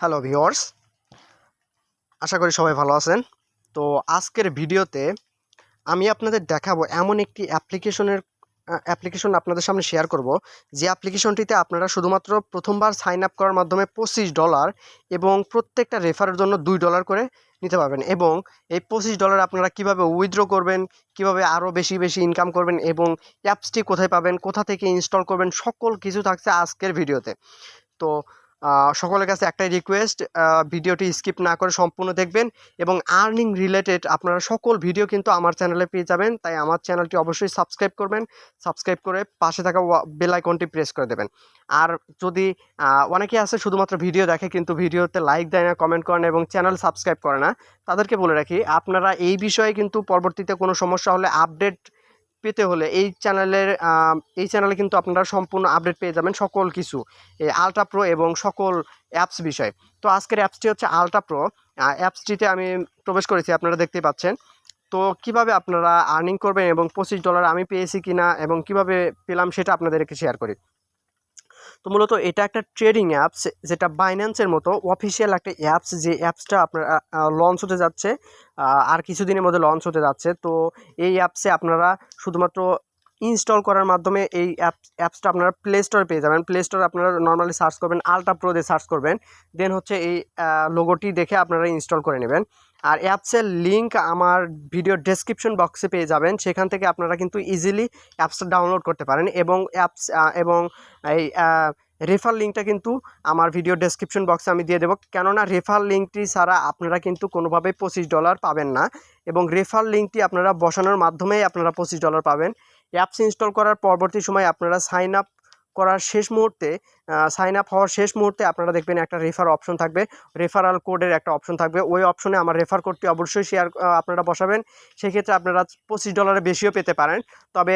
Hello viewers আশা করি সবাই ভালো আছেন। তো আজকের ভিডিওতে আমি আপনাদের দেখাবো এমন একটি অ্যাপ্লিকেশনের অ্যাপ্লিকেশন আপনাদের সামনে শেয়ার করব। যে অ্যাপ্লিকেশনটিতে আপনারা শুধুমাত্র প্রথমবার সাইন আপ করার মাধ্যমে পঁচিশ ডলার এবং প্রত্যেকটা রেফারের জন্য দুই ডলার করে নিতে পারবেন এবং এই পঁচিশ ডলার আপনারা কীভাবে উইথড্র করবেন, কীভাবে আরও বেশি বেশি ইনকাম করবেন এবং অ্যাপসটি কোথায় পাবেন, কোথা থেকে ইনস্টল করবেন, সকল কিছু থাকছে আজকের ভিডিওতে। তো সকলের কাছে একটাই রিকোয়েস্ট ভিডিওটি স্কিপ না করে সম্পূর্ণ দেখবেন এবং আর্নিং রিলেটেড আপনারা সকল ভিডিও কিন্তু আমার চ্যানেলে পেয়ে যাবেন। তাই আমার চ্যানেলটি অবশ্যই সাবস্ক্রাইব করবেন। সাবস্ক্রাইব করে পাশে থাকা বেল আইকনটি প্রেস করে দেবেন। আর যদি অনেকে আছে শুধুমাত্র ভিডিও দেখে কিন্তু ভিডিওতে লাইক দেয় না কমেন্ট করে না এবং চ্যানেল সাবস্ক্রাইব করে না, তাদেরকে বলে রাখি, আপনারা এই বিষয়ে কিন্তু পরবর্তীতে কোনো সমস্যা হলে আপডেট পেতে হলে এই চ্যানেলের এই চ্যানেলে কিন্তু আপনারা সম্পূর্ণ আপডেট পেয়ে যাবেন সকল কিছু, এই আলট্রা প্রো এবং সকল অ্যাপস বিষয়ে। তো আজকের অ্যাপসটি হচ্ছে আলট্রা প্রো অ্যাপসটিতে আমি প্রবেশ করেছি, আপনারা দেখতেই পাচ্ছেন। তো কীভাবে আপনারা আর্নিং করবেন এবং পঁচিশ ডলার আমি পেয়েছি কিনা এবং কীভাবে পেলাম সেটা আপনাদেরকে শেয়ার করি। তো মূলত এটা একটা ট্রেডিং অ্যাপস যেটা বাইন্যান্সের মতো অফিসিয়াল একটা অ্যাপস যে অ্যাপসটা আপনার লঞ্চ হতে যাচ্ছে আর কিছুদিনের মধ্যে লঞ্চ হতে যাচ্ছে। তো এই অ্যাপসে আপনারা শুধুমাত্র ইনস্টল করার মাধ্যমে এই অ্যাপ অ্যাপসটা আপনারা প্লে স্টোরে পেয়ে যাবেন। প্লে স্টোরে আপনারা নর্মালি সার্চ করবেন আলট্রা প্রো দিয়ে সার্চ করবেন। দেন হচ্ছে এই লোগোটি দেখে আপনারা ইনস্টল করে নেবেন। আর অ্যাপসের লিঙ্ক আমার ভিডিও ডেসক্রিপশন বক্সে পেয়ে যাবেন। সেখান থেকে আপনারা কিন্তু ইজিলি অ্যাপসটা ডাউনলোড করতে পারেন এবং অ্যাপস এবং এই রেফার লিঙ্কটা কিন্তু আমার ভিডিও ডেসক্রিপশন বক্সে আমি দিয়ে দেবো। কেননা রেফার লিঙ্কটি ছাড়া আপনারা কিন্তু কোনোভাবেই পঁচিশ ডলার পাবেন না এবং রেফার লিঙ্কটি আপনারা বসানোর মাধ্যমেই আপনারা পঁচিশ ডলার পাবেন। অ্যাপস ইনস্টল করার পরবর্তী সময় আপনারা সাইন আপ করার শেষ মুহূর্তে সাইন আপ হওয়ার শেষ মুহূর্তে আপনারা দেখবেন একটা রেফার অপশন থাকবে। রেফারাল কোডের একটা অপশন থাকবে। ওই অপশনে আমার রেফার কোডটি অবশ্যই শেয়ার আপনারা বসাবেন। সেক্ষেত্রে আপনারা পঁচিশ ডলারের বেশিও পেতে পারেন। তবে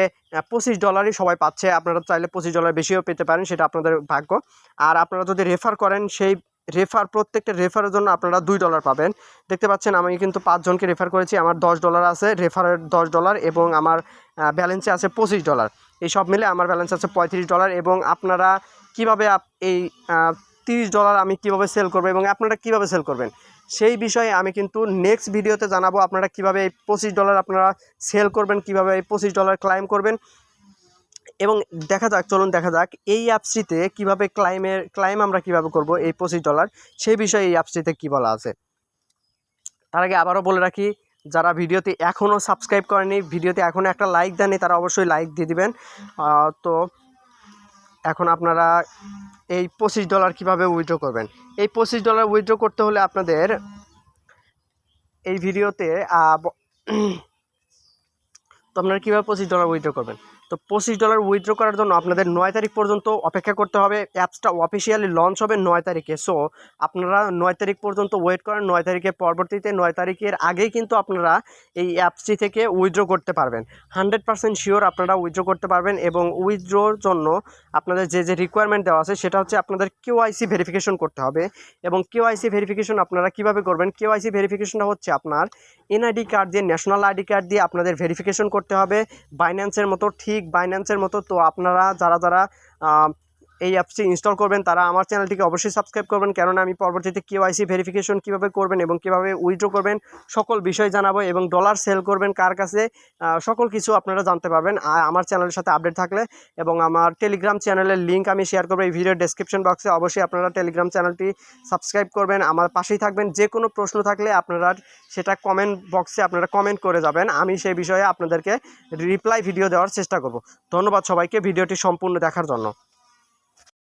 পঁচিশ ডলারই সবাই পাচ্ছে। আপনারা চাইলে পঁচিশ ডলার বেশিও পেতে পারেন। সেটা আপনাদের ভাগ্য। আর আপনারা যদি রেফার করেন, সেই রেফার প্রত্যেকটা রেফারের জন্য আপনারা দুই ডলার পাবেন। দেখতে পাচ্ছেন, আমি কিন্তু পাঁচজনকে রেফার করেছি। আমার দশ ডলার আছে রেফারের দশ ডলার এবং আমার ব্যালেন্সে আছে পঁচিশ ডলার এই সব মিলে আমার ব্যালেন্স আছে পঁয়ত্রিশ ডলার এবং আপনারা কীভাবে এই তিরিশ ডলার আমি কীভাবে সেল করব এবং আপনারা কীভাবে সেল করবেন? সেই বিষয়ে আমি কিন্তু নেক্সট ভিডিওতে জানাব আপনারা কীভাবে এই পঁচিশ ডলার আপনারা সেল করবেন, কীভাবে এই পঁচিশ ডলার ক্লাইম করবেন। এবং দেখা যাক, চলুন দেখা যাক, এই অ্যাপসটিতে কীভাবে ক্লাইমের ক্লাইম আমরা কীভাবে করব এই পঁচিশ ডলার সেই বিষয়ে এই অ্যাপসটিতে কী বলা আছে? তার আগে আবারও বলে রাখি যারা ভিডিওতে এখনও সাবস্ক্রাইব করেনি, ভিডিওতে এখনও একটা লাইক দেননি, তারা অবশ্যই লাইক দিয়ে দিবেন। তো এখন আপনারা এই পঁচিশ ডলার কীভাবে উইথড্র করবেন? এই পঁচিশ ডলার উইথড্র করতে হলে আপনাদের এই ভিডিওতে তো আপনারা কীভাবে পঁচিশ ডলার উইথড্র করবেন? তো পঁচিশ ডলার উইথড্র করার জন্য আপনাদের নয় তারিখ পর্যন্ত অপেক্ষা করতে হবে। অ্যাপসটা অফিসিয়ালি লঞ্চ হবে নয় তারিখে। সো আপনারা নয় তারিখ পর্যন্ত ওয়েট করেন, নয় তারিখের পরবর্তীতে নয় তারিখের আগেই কিন্তু আপনারা এই অ্যাপসটি থেকে উইথড্র করতে পারবেন। হান্ড্রেড পার্সেন্ট শিওর আপনারা উইথড্র করতে পারবেন এবং উইথড্রোর জন্য আপনাদের যে যে রিকোয়ারমেন্ট দেওয়া আছে সেটা হচ্ছে আপনাদের কেওআইসি ভেরিফিকেশন করতে হবে এবং কেওআইসি ভেরিফিকেশন আপনারা কীভাবে করবেন? কেওআইসি ভেরিফিকেশনটা হচ্ছে আপনার এনআইডি কার্ড দিয়ে ন্যাশনাল আইডি কার্ড দিয়ে আপনাদের ভেরিফিকেশন করতে হবে। বাইন্যান্সের মতো ঠিক বাইন্যান্সের মতো। তো আপনারা যারা যারা এই অ্যাপসটি ইনস্টল করবেন, তারা আমার চ্যানেলটিকে অবশ্যই সাবস্ক্রাইব করবেন। কেননা, আমি পরবর্তীতে কেওআইসি ভেরিফিকেশন কীভাবে করবেন এবং কীভাবে উইথড্র করবেন, সকল বিষয় জানাব এবং ডলার সেল করবেন, কার কাছে সকল কিছু আপনারা জানতে পারবেন। আর আমার চ্যানেলের সাথে আপডেট থাকলে এবং আমার টেলিগ্রাম চ্যানেলের লিঙ্ক আমি শেয়ার করব এই ভিডিওর ডেসক্রিপশন বক্সে অবশ্যই আপনারা টেলিগ্রাম চ্যানেলটি সাবস্ক্রাইব করবেন, আমার পাশেই থাকবেন। যে কোনো প্রশ্ন থাকলে আপনারা সেটা কমেন্ট বক্সে আপনারা কমেন্ট করে যাবেন। আমি সেই বিষয়ে আপনাদেরকে রিপ্লাই ভিডিও দেওয়ার চেষ্টা করব। ধন্যবাদ সবাইকে, ভিডিওটি সম্পূর্ণ দেখার জন্য।